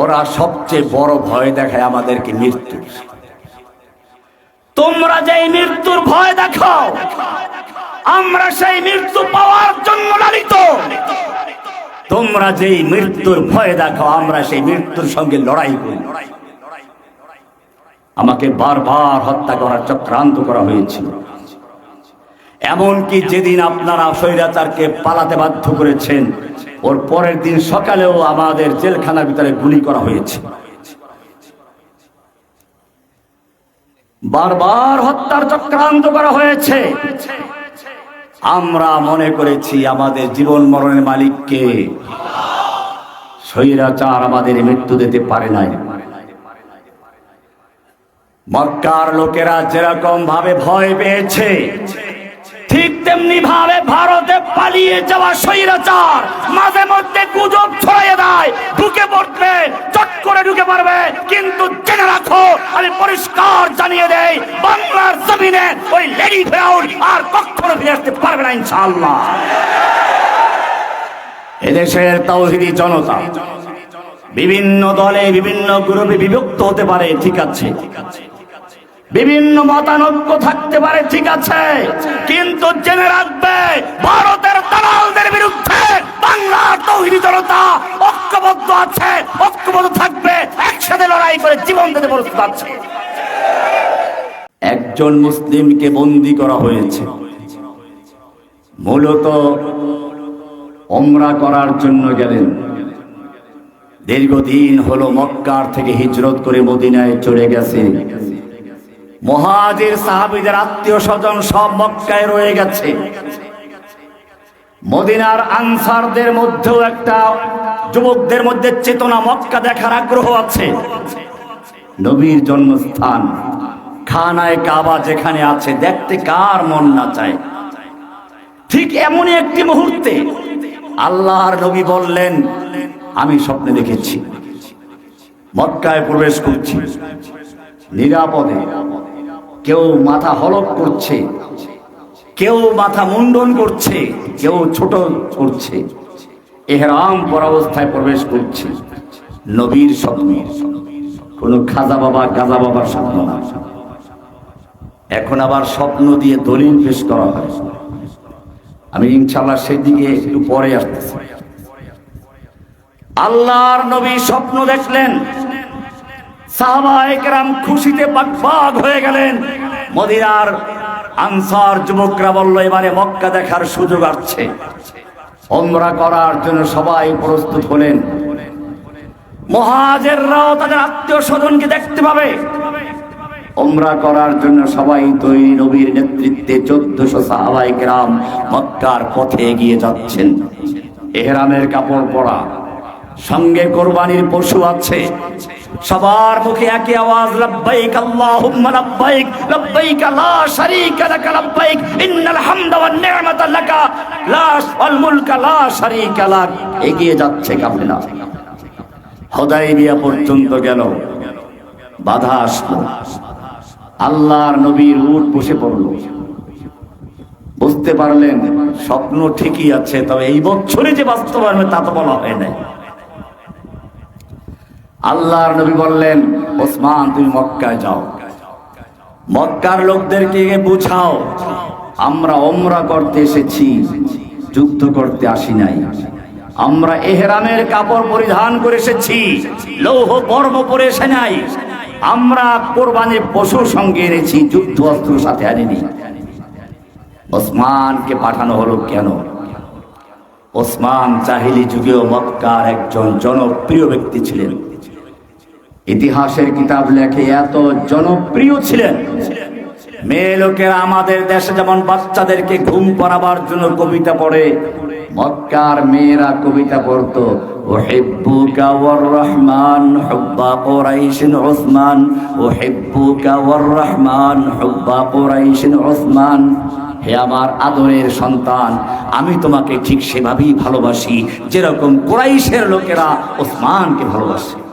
ওরা সবচেয়ে বড় ভয় দেখায় আমাদেরকে মৃত্যু তোমরা যে মৃত্যুর ভয় দেখাও আমরা সেই মৃত্যু পাওয়ার জন্য লালিত। তোমরা যেই মৃত্যুর ভয় দেখাও আমরা সেই মৃত্যুর সঙ্গে লড়াই করি। আমাকে বারবার হত্যা করার চক্রান্ত করা হয়েছিল। এমনকি যেদিন আপনারা স্বৈরাচারকে পালাতে বাধ্য করেছেন ওর পরের দিন সকালেও আমাদের জেলখানার ভিতরে গুলি করা হয়েছে। বারবার হত্যার চক্রান্ত করা হয়েছে। আমরা মনে করেছি আমাদের জীবন মরণের মালিককে। স্বৈরাচার আমাদের মৃত্যু দিতে পারে নাই। মক্কার লোকেরা যেরকম ভাবে ভয় পেয়েছে ঠিক তেমনি ভাবে ভারতে পালিয়ে যাওয়া স্বৈরাচার মাঝে মধ্যে গুজব ছড়িয়ে দেয় ঢুকে পড়বে চট করে ঢুকে পারবে কিন্তু জেনে রাখো, আমি পরিষ্কার জানিয়ে দেই, বাংলার জমিনে ওই লেডি ফেরাউন আর কখনো ফিরে আসতে পারবে না, ইনশাআল্লাহ। এদেশের তৌহিদি জনতা, বিভিন্ন দলে বিভিন্ন গ্রুপে বিভক্ত হতে পারে, ঠিক আছে। বিভিন্ন মতানৈক্য থাকতে পারে, ঠিক আছে। কিন্তু রাখবে, ভারতের দালালদের বিরুদ্ধে বাংলার তৌহিদি জনতা ঐক্যবদ্ধ আছে, ঐক্যবদ্ধ থাকবে, একসাথে লড়াই করে জীবন দিতে প্রস্তুত আছে। একজন মুসলিমকে বন্দি করা হয়েছে। মূলত ওমরা করার জন্য গেলেন। দীর্ঘদিন হলো মক্কার থেকে হিজরত করে মদিনায় চলে গেছে মহাজির সাহাবিদের আত্মীয় স্বজন সব মক্কায় রয়ে গেছে। মদিনার আনসারদের মধ্যেও একটা যুবকদের মধ্যে চেতনা মক্কা দেখার আগ্রহ আছে। নবীর জন্মস্থান খানায় কাবা যেখানে আছে, দেখতে কার মন না চায়। ঠিক এমনই একটি মুহূর্তে আল্লাহর নবী বললেন, আমি স্বপ্নে দেখেছি। মক্কায় প্রবেশ করছি। নিরাপদে কেউ মাথা হলক করছে, কেউ মাথা মুন্ডন করছে, কেউ ছোট করছে। এহরাম পরাবস্থায় প্রবেশ করছে। নবীর স্বপ্ন। কোন খাজা বাবা, গাজা বাবার স্বপ্ন না। এখন আবার স্বপ্ন দিয়ে দলিল পেশ করা হয়। আমি ইনশাল্লাহ সেদিকে একটু পরে আসতেছি। আল্লাহর নবী স্বপ্ন দেখলেন। সাহাবাহাম খুশিতে হয়ে গেলেন। মদিনার আনসার যুবকরা বলল, এবারে মক্কা দেখার সুযোগ আসছে। ওমরা করার জন্য সবাই প্রস্তুত হলেন। মহাজেররাও তাদের আত্মীয় স্বজনকে দেখতে পাবে। ওমরা করার জন্য সবাই তৈরি নবীর নেতৃত্বে চোদ্দশো সাহাবাই গ্রাম মক্কার পথে এগিয়ে যাচ্ছেন। এহরামের কাপড় পরা সঙ্গে কোরবানির পশু আছে। সবার মুখে একই আওয়াজ, লব্বাইক আল্লাহুম্মা লব্বাইক লব্বাইক লা শারীকা লাক, লব্বাইক ইন্নাল হামদা ওয়ান নি'মাতা লাকা, লা ওয়াল মুলকা লা শারীকা লাক। এগিয়ে যাচ্ছে কাফেলা। হুদাইবিয়া পর্যন্ত গেল। বাধা আসলো। আল্লাহর নবীর উট বসে পড়ল। বুঝতে পারলেন, স্বপ্ন ঠিকই আছে, তবে এই বছরে যে বাস্তবায়ন তা তো বলা হয় নাই। আল্লাহর নবী বললেন, ওসমান, তুমি মক্কায় যাও। মক্কার লোকদেরকে বুঝাও, আমরা ওমরা করতে এসেছি, যুদ্ধ করতে আসি নাই। আমরা এহরামের কাপড় পরিধান করে এসেছি, লৌহ বর্ম পরে এসে নাই। আমরা কোরবানির পশুর সঙ্গে এনেছি, যুদ্ধ অস্ত্র সাথে আনিনি। ওসমানকে পাঠানো হলো কেন? ওসমান চাহিলি যুগেও মক্কার একজন জনপ্রিয় ব্যক্তি ছিলেন। ইতিহাসের কিতাব লেখে এত জনপ্রিয় ছিলেন। মেয়ে লোকেরা আমাদের দেশে যেমন বাচ্চাদেরকে ঘুম পড়াবার জন্য কবিতা পড়ে, মক্কার মেয়েরা কবিতা পড়তো হে আমার আদরের সন্তান, আমি তোমাকে ঠিক সেভাবেই ভালোবাসি, যেরকম কোরাইশের লোকেরা ওসমানকে ভালোবাসে।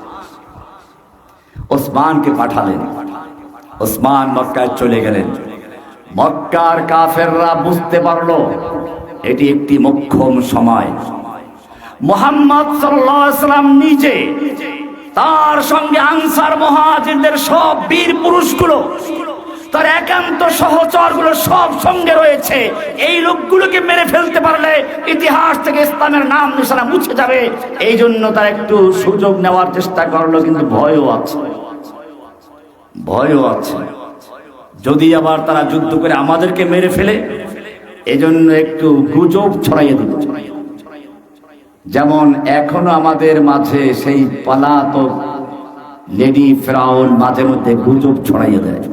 ওসমানকে পাঠালেন। ওসমান মক্কায় চলে গেলেন। মক্কার কাফেররা বুঝতে পারল, এটি একটি মক্ষম সময়। মোহাম্মদ সাল্লাম নিজে তার সঙ্গে আনসার মহাজিদের সব বীর পুরুষগুলো তার একান্ত সহচরগুলো সব সঙ্গে রয়েছে। এই লোকগুলোকে মেরে ফেলতে পারলে ইতিহাস থেকে ইসলামের নাম নিশানা মুছে যাবে। এই জন্য তার একটু সুযোগ নেওয়ার চেষ্টা করল, কিন্তু ভয়ও আছে। ভয়ও আছে। যদি আবার তারা যুদ্ধ করে আমাদেরকে মেরে ফেলে, এজন্য একটু গুজব ছড়াইয়ে দিল। যেমন এখনও আমাদের মাঝে সেই পালাতক লেডি ফ্রাউন মাঝে মধ্যে গুজব ছড়াইয়ে দেয়।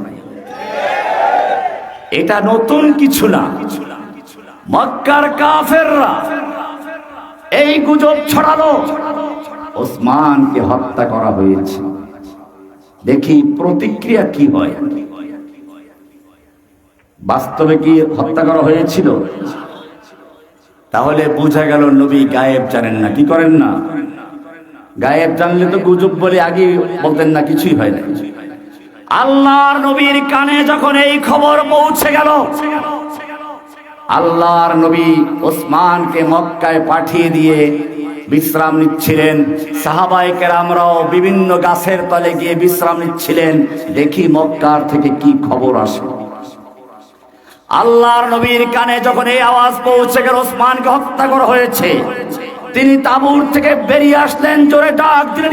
এটা নতুন কিছু না। মক্কার কাফেররা এই গুজব ছড়ালো। ওসমানকে হত্যা করা হয়েছে। দেখি প্রতিক্রিয়া কি হয়। বাস্তবে কি হত্যা করা হয়েছিল? তাহলে বোঝা গেল নবী গায়েব জানেন না, কি করেন না? গায়েব জানলে তো গুজব বলে আগে বলতেন না, কিছুই হয় না। আল্লাহর নবীর কানে যখন এই খবর পৌঁছে গেল, আল্লাহর নবী ওসমানকে মক্কায় পাঠিয়ে দিয়ে বিশ্রাম নিচ্ছিলেন। সাহাবাই কেরামরাও বিভিন্ন গাছের তলে গিয়ে বিশ্রাম নিচ্ছিলেন। দেখি মক্কার থেকে কি খবর আসে। আল্লাহর নবীর কানে যখন এই আওয়াজ পৌঁছে গেল, ওসমানকে হত্যা করা হয়েছে। তিনি তাবুর থেকে বেরিয়ে আসলেন, জোরে ডাক দিলেন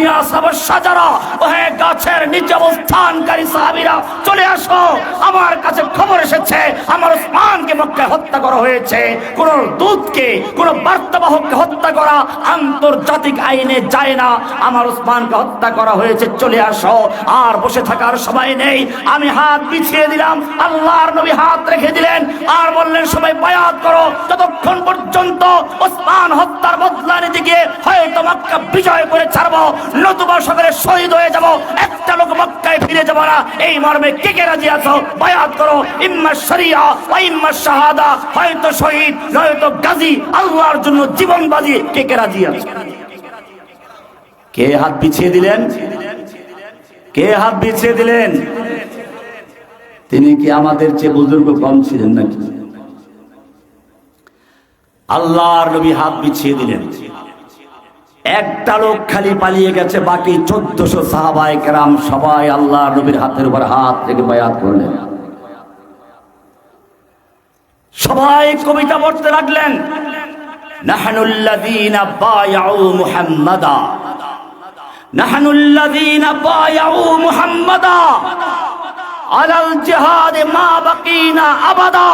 সাজারা। ওহে গাছের নিচে অবস্থানকারী সাহাবীরা, চলে আসো। আমার কাছে খবর এসেছে, আমার ওসমানকে মক্কায় হত্যা করা হয়েছে। কোন দূতকে, কোন বার্তাবাহককে হত্যা করা আন্তর্জাতিক আইনে যায় না। আমার ওসমানকে হত্যা করা হয়েছে, চলে আসো। আর বসে থাকার সময় নেই। আমি হাত বিছিয়ে দিলাম, আল্লাহর নবী হাত রেখে দিলেন। আর বললেন, সবাই বায়াত করো। যতক্ষণ পর্যন্ত ওসমান হত্যার বদলা গিয়ে হয়তো মক্কা বিজয় করে ছাড়বো, নতুবা সকালে শহীদ হয়ে যাব, একটা লোক মক্কায় ফিরে যাব না। এই মর্মে কে কে রাজি আছো? বায়াত করো, ইম্মা শরিয়া ও ইম্মা শাহাদা। হয়তো শহীদ, নয়তো গাজী, আল্লাহর জন্য জীবন বাজি কে কে রাজি আছো? কে হাত পিছিয়ে দিলেন? কে হাত পিছিয়ে দিলেন? তিনি কি আমাদের চেয়ে বুজুর্গ কম ছিলেন নাকি? আল্লাহর নবী হাত বিছিয়ে দিলেন। একটা লোক খালি পালিয়ে গেছে, বাকি চোদ্দশো সাহাবাই কেরাম সবাই আল্লাহর নবীর হাতের উপর হাত থেকে বায়াত করলেন। সবাই কবিতা পড়তে লাগলেন। নাহানুল্লাযীনা বায়াউ মুহাম্মাদা। নাহানুল্লাযীনা বায়াউ মুহাম্মাদা। আলাল জিহাদে মা বাকিনা আবাদা।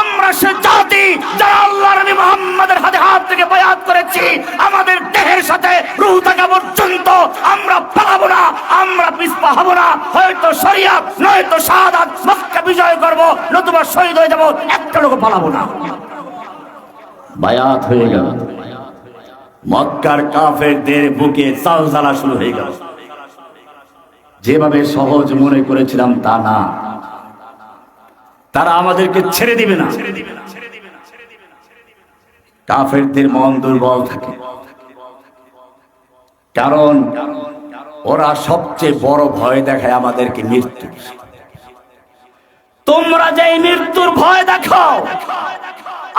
আমরা সে জাতি যারা আল্লাহ নবী মুহাম্মাদের হাতে হাত থেকে বায়াত করেছি, আমাদের দেহের সাথে রূহ থাকা পর্যন্ত আমরা পালাবো না, আমরা পিছপা হব না। হয়তো শরিয়াত, নয়তো শাহাদাত, মক্কা বিজয় করব, নতুবা শহীদ হয়ে যাব, একটা লোক পালাবো না। বায়াত হয়ে গেল। মক্কার কাফেরদের বুকে চালচালা শুরু হয়ে গেল। যেভাবে সহজ মনে করেছিলাম তা না। তারা আমাদেরকে ছেড়ে দিবে না। কাফেরদের মন দুর্বল থাকে। কারণ ওরা সবচেয়ে বড় ভয় দেখায় আমাদেরকে মৃত্যু তোমরা যে মৃত্যুর ভয় দেখাও,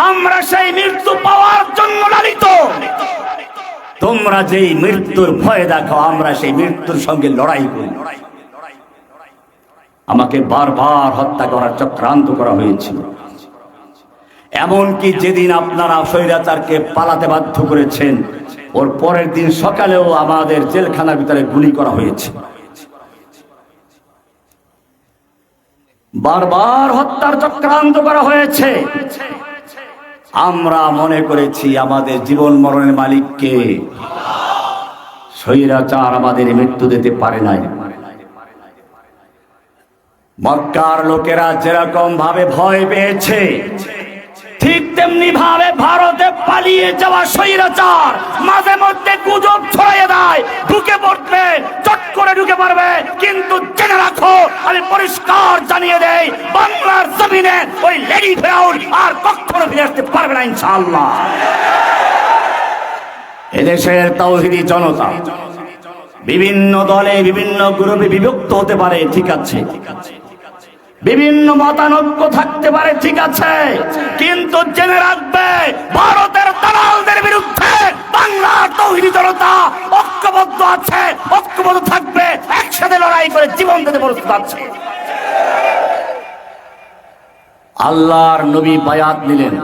আমরা সেই মৃত্যু পাওয়ার জন্য লালিত। তোমরা যেই মৃত্যুর ভয় দেখো, আমরা সেই মৃত্যুর সঙ্গে লড়াই করি। আমাকে বারবার হত্যা করার চক্রান্ত করা হয়েছিল। এমনকি যেদিন আপনারা স্বৈরাচারকে পালাতে বাধ্য করেছেন, ওর পরের দিন সকালেও আমাদের জেলখানার ভিতরে গুলি করা হয়েছে। বারবার হত্যার চক্রান্ত করা হয়েছে। আমরা মনে করেছি আমাদের জীবন মরণের মালিককে। স্বৈরাচার আমাদের মৃত্যু দিতে পারে নাই। মক্কার লোকেরা যেরকম ভাবে ভয় পেয়েছে ঠিক তেমনি ভাবে ভারতে পালিয়ে যাওয়া স্বৈরাচার মাঝে মধ্যে গুজব ছড়িয়ে দেয়, ঢুকে পড়বে, চট করে ঢুকে পারবে কিন্তু জেনে রাখো, আমি পরিষ্কার জানিয়ে দেই, বাংলার জমিনে ওই লেডি ফেরাউন আর কখনো ফিরে আসতে পারবে না, ইনশাআল্লাহ। এদেশের তৌহিদি জনতা, বিভিন্ন দলে বিভিন্ন গ্রুপে বিভক্ত হতে পারে ঠিক আছে ঠিক আছে। বিভিন্ন মতানৈক্য থাকতে পারে, ঠিক আছে, কিন্তু জেনে রাখবে, ভারতের দালালদের বিরুদ্ধে বাংলার তৌহিদি জনতা ঐক্যবদ্ধ আছে, ঐক্যবদ্ধ থাকবে, একসাথে লড়াই করে জীবন দিতে প্রস্তুত আছে। আল্লাহর নবী বায়াত নিলেন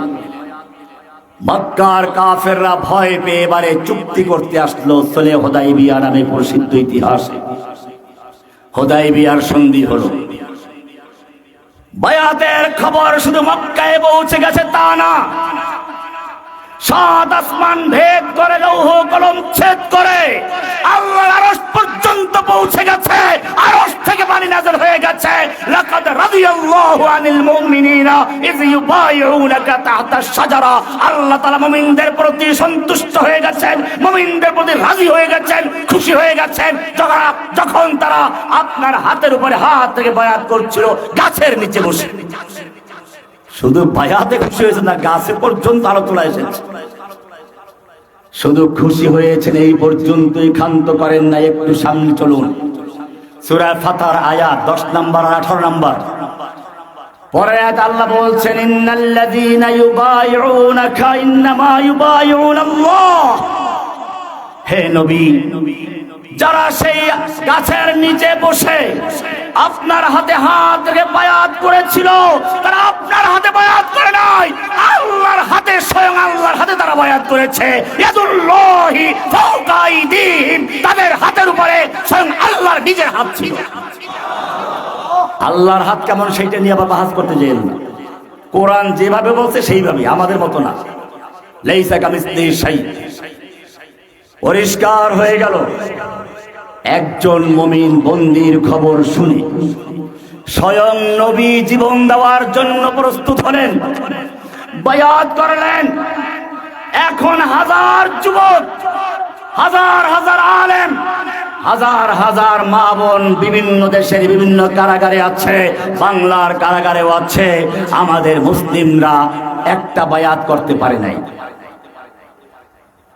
মক্কার কাফেররা ভয় পেয়ে এবারে চুক্তি করতে আসলো সলে হোদাই বিয়া নামে প্রসিদ্ধ ইতিহাসে। হোদাই বিয়ার সন্ধি হলো। বায়াতের খবর শুধু মক্কায় পৌঁছে গেছে তা না। সাত আসমান ভেদ করে, লৌহ কলম ছেদ করে। আল্লাহর আরশ পর্যন্ত পৌঁছে গেছে। আরশ থেকে পানি নাযিল হয়ে গেছে। লাকাদ রাদিয়াল্লাহু আনিল মুমিনিনা ইয ইউবাইউনাকা তাহতা শাজারা। আল্লাহ তাআলা মুমিনদের প্রতি সন্তুষ্ট হয়ে গেছেন, মুমিনদের প্রতি রাজি হয়ে গেছেন, খুশি হয়ে গেছেন। যখন যখন তারা আপনার হাতের উপরে হাত থেকে বায়াত করছিল, গাছের নিচে বসে। শুধু বায়াতে খুশি হয়েছে না গাছে পর্যন্ত আলো তোলা এসেছে। শুধু খুশি হয়েছেন এই পর্যন্তই ক্ষান্ত করেন না, একটু সামনে চলুন। সুরা ফাতার আয়াত, দশ নাম্বার আর আঠারো নাম্বার। পরে আল্লাহ বলছেন, ইন্নাল্লাযীনা ইউবাইউনাকা, ইন্নামা ইউবাইউনাল্লাহ। হে নবী, যারা সেই গাছের নিচে বসে আপনার হাতে হাত রেখে বায়াত করেছিল, তারা আপনার হাতে বায়াত করে নাই। আল্লাহর হাতে, স্বয়ং আল্লাহর হাতে তারা বায়াত করেছে। ইয়াদুল্লাহি ফাওকা তাদের হাতের উপরে স্বয়ং আল্লাহর নিজের হাত ছিল। আল্লাহর হাত কেমন সেইটা নিয়ে আবার বাহাস করতে যেন না। কোরআন যেভাবে বলছে সেইভাবে, আমাদের মতো না। লেইসা কামিসলি শাই। পরিষ্কার হয়ে গেল। একজন মমিন বন্দির খবর শুনে স্বয়ং নবী জীবন দেওয়ার জন্য প্রস্তুত হলেন, বায়াত করলেন। এখন হাজার যুবক, হাজার হাজার আলেম, হাজার হাজার মা বোন বিভিন্ন দেশের বিভিন্ন কারাগারে আছে, বাংলার কারাগারেও আছে। আমাদের মুসলিমরা একটা বায়াত করতে পারে নাই।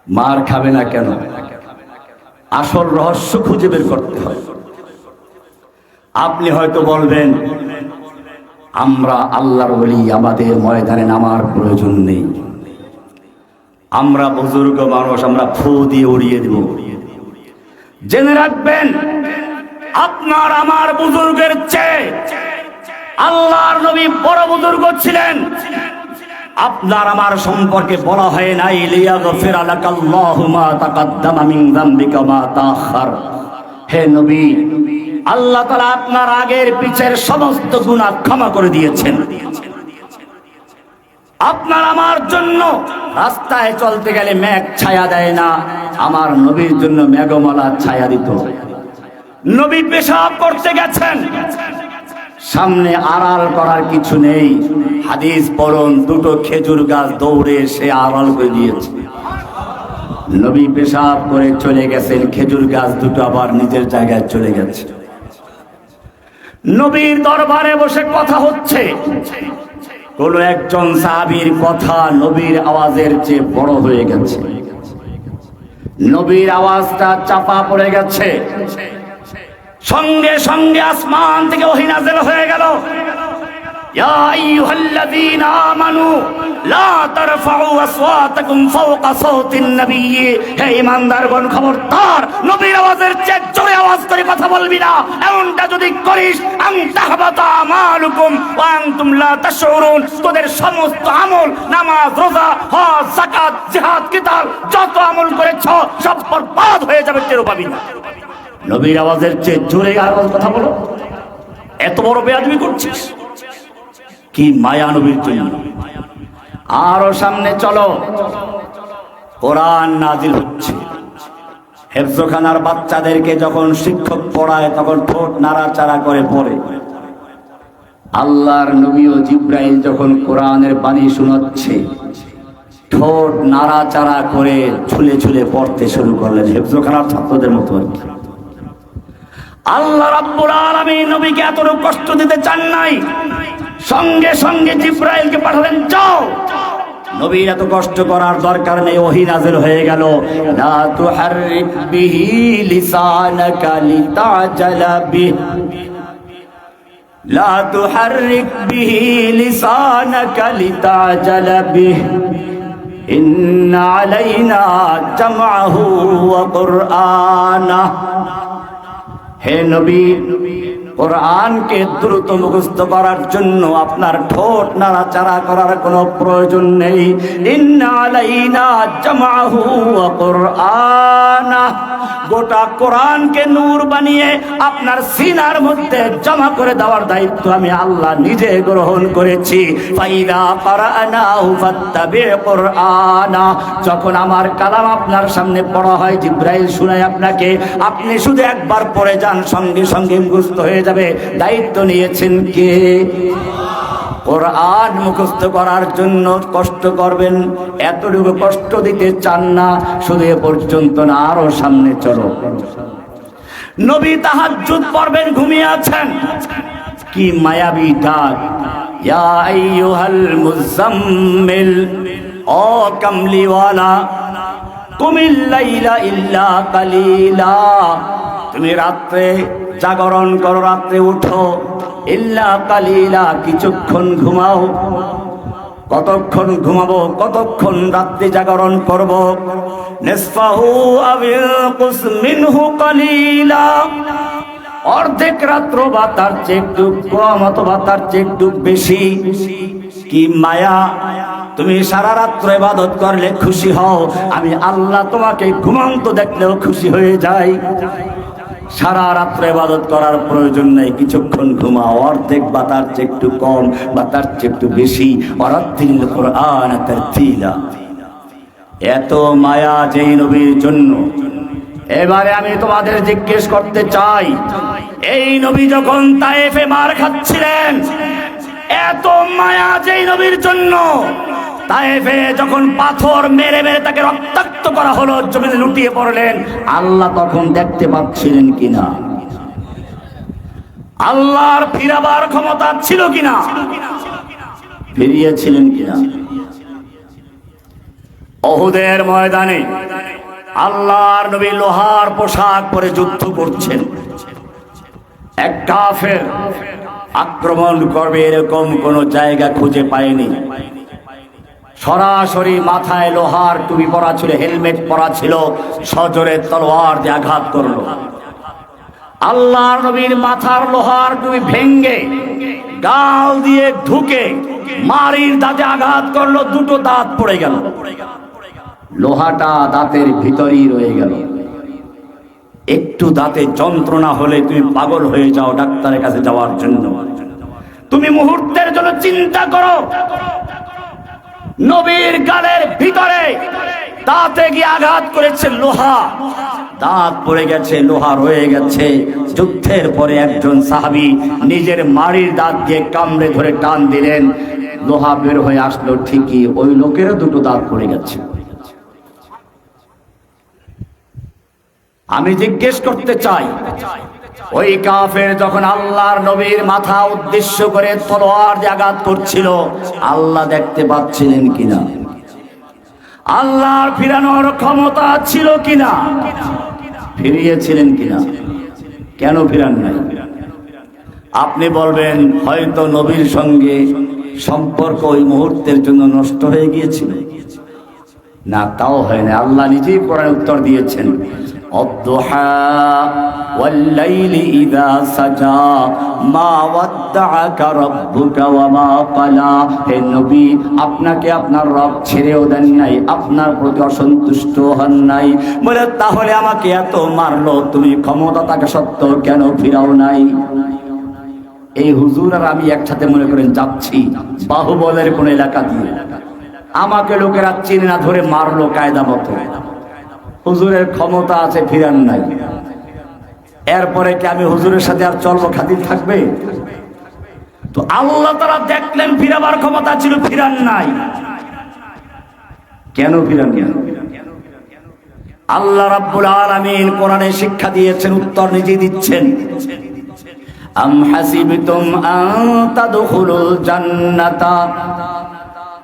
মার খাবে না কেন? আসল রহস্য খুঁজে বের করতে হয়। আপনি হয়তো বলবেন, আমরা আল্লাহর বলি আমাদের ময়দানে নামার প্রয়োজন নেই। আমরা বুজুর্গ মানুষ, আমরা ফু দিয়ে উড়িয়ে দেব। জেনে রাখবেন, আপনার, আমার বুজুর্গের চেয়ে আল্লাহর নবী বড় বুজুর্গ ছিলেন। আপনার আমার সম্পর্কে বলা হয় নাই, লিয়াগফির আলাকাল্লাহু মা তাকাদ্দামা মিন যামবিকা মা তাআখার। হে নবী, আল্লাহ তাআলা আপনার আগের পিছের সমস্ত গুনাহ ক্ষমা করে দিয়েছেন। আপনার আমার জন্য রাস্তায় চলতে গেলে মেঘ ছায়া দেয় না, আমার নবীর জন্য মেঘমালা ছায়া দিত। নবী পেশাব করতে গেছেন। সামনে আড়াল করার কিছু নেই। হাদিস পড়ুন, দুটো খেজুর গাছ দৌড়ে সে আড়াল করে দিয়েছে। নবী পেশাব করে চলে গেছেন, খেজুর গাছ দুটো আবার নিজের জায়গায় চলে গেছে। নবীর দরবারে বসে কথা হচ্ছে। কোন একজন সাহাবীর কথা নবীর আওয়াজের চেয়ে বড় হয়ে গেছে। নবীর আওয়াজটা চাপা পড়ে গেছে। সঙ্গে সঙ্গে আসমান থেকে ওহী নাযিল হয়ে গেল। ইয়া আইয়ুহাল্লাযীনা আমানু লা তারফাউ আসওয়াতাকুম ফাওকা সাওতিন নবী হে ঈমানদারগণ খবরদার, নবীর আওয়াজের চেয়ে জোরে আওয়াজ করে কথা বলবি না। এমনটা যদি করিস আন তাহবাতা আমালুকুম ওয়া আনতুম লা তাশউরুন। তোদের সমস্ত আমল, নামাজ, রোজা, হজ, যাকাত, জিহাদ কিতাল যত আমল করেছ, সব বরবাদ হয়ে যাবে টের পাবি না নবীর আওয়াজের চেয়ে জোরে আওয়াজ কথা বলো। এত বড় বেয়াদবি করছিস। কি মায়া নবীর জন্য আরও সামনে চলো। কোরআন নাজিল হচ্ছে। হেফজোখানার বাচ্চাদেরকে যখন শিক্ষক পড়ায়, তখন ঠোঁট নাড়াচাড়া করে পড়ে। আল্লাহর নবী ও জিব্রাইল যখন কোরআনের বাণী শোনাচ্ছে, ঠোঁট নাড়াচাড়া করে ছুলে ছুলে পড়তে শুরু করলেন হেফজোখানার ছাত্রদের মতো আর কি। আল্লাহ রাব্বুল আলামিন নবীকে এতটুকু কষ্ট দিতে চান নাই সঙ্গে সঙ্গে জিব্রাইলকে পাঠালেন, যাও। নবীর এত কষ্ট করার দরকার নেই, ওহি নাজির হয়ে গেল। লা তুহাররিক বিহি লিসানাকা লিতাজালা বিহি। লা তুহাররিক বিহি লিসানাকা লিতাজালা বিহি। ইন্ন আলাইনা জামআহু ওয়া কুরআনা হে নবী কোরআনকে দ্রুত মুখস্থ করার জন্য আপনার ঠোঁট নাড়াচাড়া করার কোনো প্রয়োজন নেই। ইন্না আলাইনা জামাহু কুরআনা। গোটা কোরআনকে নূর বানিয়ে আপনার সিনার মধ্যে জমা করে দেওয়ার দায়িত্ব আমি আল্লাহ নিজে গ্রহণ করেছি। যখন আমার কালাম আপনার সামনে পড়া হয়, জিব্রাইল শুনায় আপনাকে, আপনি শুধু একবার পড়ে যান, সঙ্গে সঙ্গে মুখস্থ হয়ে যাবে। দায়িত্ব নিয়েছেন কে? কোরআন মুখস্থ করার জন্য কষ্ট করবেন, এতটুকু কষ্ট দিতে চান না, শুধু এ পর্যন্ত না, আরও সামনে চলো। নবী তাহাজ্জুদ পড়বেন, ঘুমিয়ে আছেন। কি মায়াবী ডাক। ইয়া আইয়ুহাল মুজাম্মিল ও কামলিওয়ালা কুমিল লাইলা ইল্লা কালিলা। তুমি রাত্রে জাগরণ করো, রাত্রে উঠো। ইল্লা কালিলা, কিছুক্ষণ ঘুমাও। কতক্ষণ ঘুমাবো, কতক্ষণ রাত্রি জাগরণ করব। নিসফাহু আবিল কুসমিনহু কালিলা। অর্ধেক রাত্র বা তার চেয়ে একটু কম অথবা তার চেয়ে একটু বেশি। কি মায়া। তুমি সারা রাত্র ইবাদত করলে খুশি হও। আমি আল্লাহ তোমাকে ঘুমন্ত দেখলেও খুশি হয়ে যাই। সারা রাত্রে ইবাদত করার প্রয়োজন নেই। কিছুক্ষণ ঘুমাও, অর্ধেক বা তার চেয়ে একটু কম বা তার চেয়ে একটু বেশি। এত মায়া যেই নবীর জন্য। এবারে আমি তোমাদের জিজ্ঞেস করতে চাই, এই নবী যখন তায়েফে মার খাচ্ছিলেন, এত মায়া যেই নবীর জন্য তায়েফে যখন পাথর মেরে মেরে তাকে রক্তাক্ত করা হলো, জমিনে লুটিয়ে পড়লেন। আল্লাহ তখন দেখতে পাচ্ছিলেন কিনা? আল্লাহর ফিরাবার ক্ষমতা ছিল কিনা? ফিরিয়েছিলেন কিনা? অহুদের ময়দানে আল্লাহর নবী লোহার পোশাক পরে যুদ্ধ করছেন। এক কাফের আক্রমণ করবে এরকম কোন জায়গা খুঁজে পায়নি। সরাসরি মাথায় লোহার টুপি পরা ছিল, হেলমেট পরা ছিল, সজোরে তলোয়ার দিয়ে আঘাত করল। আল্লাহর নবীর মাথার লোহার টুপি ভেঙ্গে গাল দিয়ে ঢুকে মারির দাঁতে আঘাত করল, দুটো দাঁত পড়ে গেল। লোহাটা দাঁতের ভিতরেই রয়ে গেল। একটু দাঁতে যন্ত্রণা হলে তুমি পাগল হয়ে যাও ডাক্তারের কাছে যাওয়ার জন্য। তুমি মুহূর্তের জন্য চিন্তা করো। নবীর গালের ভিতরে দাঁতে গিয়ে আঘাত করেছে লোহা। দাঁত পড়ে গেছে, লোহা রয়ে গেছে। যুদ্ধের পরে একজন সাহাবি নিজের মাড়ির দাঁত দিয়ে কামড়ে ধরে টান দিলেন। লোহা বের হয়ে আসলো ঠিকই, ওই লোকেরও দুটো দাঁত পড়ে গেছে। আমি জিজ্ঞেস করতে চাই ওই কাফের যখন আল্লাহর নবীর মাথা উদ্দেশ্য করে তলোয়ার আঘাত করছিল, আল্লাহ দেখতে পাচ্ছিলেন কিনা? আল্লাহর ফিরানোর ক্ষমতা ছিল কিনা? ফিরিয়েছিলেন কিনা? কেন ফিরান নাই? আপনি বলবেন, হয়তো নবীর সঙ্গে সম্পর্ক ওই মুহূর্তের জন্য নষ্ট হয়ে গিয়েছিল। না, তাও হয় না। আল্লাহ নিজেই কোরআন উত্তর দিয়েছেন। الضحى والليل إذا سجى ما ودعك ربك وما قلى হে নবী আপনাকে আপনার রব ছেড়েও দেন নাই আপনার প্রতি অসন্তুষ্ট হন নাই বলে তাহলে আমাকে এত মারলো তুমি ক্ষমতা তাকে সত্য কেন ফিরাও নাই এই হুজুর আর আমি একসাথে মনে করেন যাচ্ছি বাহুবলের কোন এলাকা দিয়ে আমাকে লোকেরা চিনে না ধরে মারলো কায়দা মতো হুজুরের ক্ষমতা আছে, ফিরান নাই। এরপরে কি আমি হুজুরের সাথে আর চলবো খাতির থাকবে? তো আল্লাহ তারা দেখলেন ফিরাবার ক্ষমতা ছিল, ফিরান নাই। কেন ফিরান কেন আল্লাহ রাব্বুল আলামিন কোরআনে শিক্ষা দিয়েছেন, উত্তর নিজে দিচ্ছেন। আম হাসিবতুম আন তাদখুলুল জান্নাতা।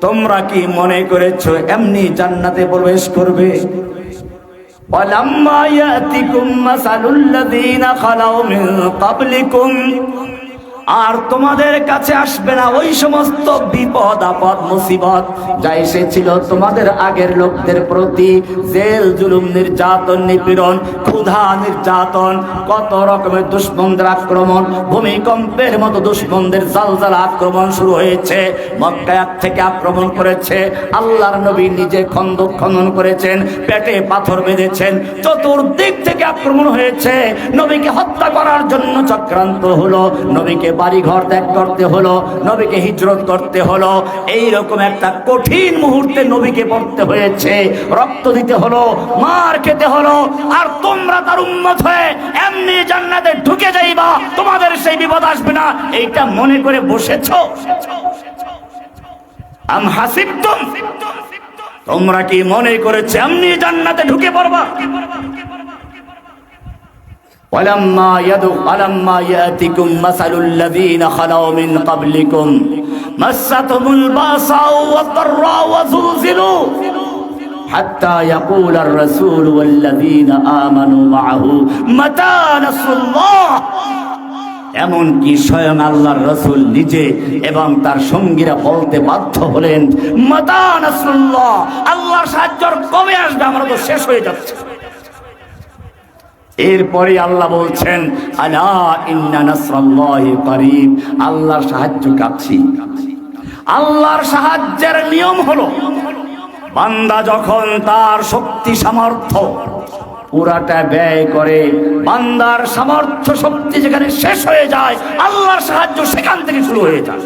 তোমরা কি মনে করেছো এমনি জান্নাতে প্রবেশ করবে ولما يأتكم مثل الذين خلوا من قبلكم আর তোমাদের কাছে আসবে না ওই সমস্ত বিপদ, আপদ, মুসিবত যা এসেছিল তোমাদের আগের লোকদের প্রতি। জেল, জুলুম, নির্যাতন, নিপীড়ন, ক্ষুধা, নির্যাতন, কত রকমের দুশ্মনদের আক্রমণ, ভূমিকম্পের মতো দুশ্মনদের জালজালা আক্রমণ শুরু হয়েছে। মক্কায়াত থেকে আক্রমণ করেছে। আল্লাহর নবী নিজে খন্দ খনন করেছেন, পেটে পাথর বেঁধেছেন, চতুর্দিক থেকে আক্রমণ হয়েছে। নবীকে হত্যা করার জন্য চক্রান্ত হলো। নবীকে বাড়ি ঘর ত্যাগ করতে হলো, নবীকে হিজরত করতে হলো। এই রকম একটা কঠিন মুহূর্তে নবীকে পড়তে হয়েছে। রক্ত দিতে হলো, মার খেতে হলো, আর তোমরা তার উন্মত হয়ে এমনি জান্নাতে ঢুকে যাইবা, তোমাদের সেই বিপদ আসবে না। এইটা মনে করে বসেছ? আম হাসিবতুম? তোমরা কি মনে করেছে এমনি জান্নাতে ঢুকে পড়বা? ولما يدو ولما يأتكم مثل الذين خلوا من قبلكم مستهم البأساء والضراء وزلزلوا حتى يقول الرسول والذين آمنوا معه متى نصر الله এমনকি স্বয়ং আল্লাহর রসুল নিজে এবং তার সঙ্গীরা বলতে বাধ্য হলেন মাতা নাসরুল্লাহ আল্লাহর সাহায্য আর কবে আসবে আমরা তো শেষ হয়ে যাচ্ছে এরপরে আল্লাহ বলছেন আল্লাহর সাহায্য কাছি। আল্লাহর সাহায্যের নিয়ম হলো, বান্দা যখন তার শক্তি সামর্থ্য পুরাটা ব্যয় করে, বান্দার সামর্থ্য শক্তি যেখানে শেষ হয়ে যায়, আল্লাহর সাহায্য সেখান থেকে শুরু হয়ে যায়।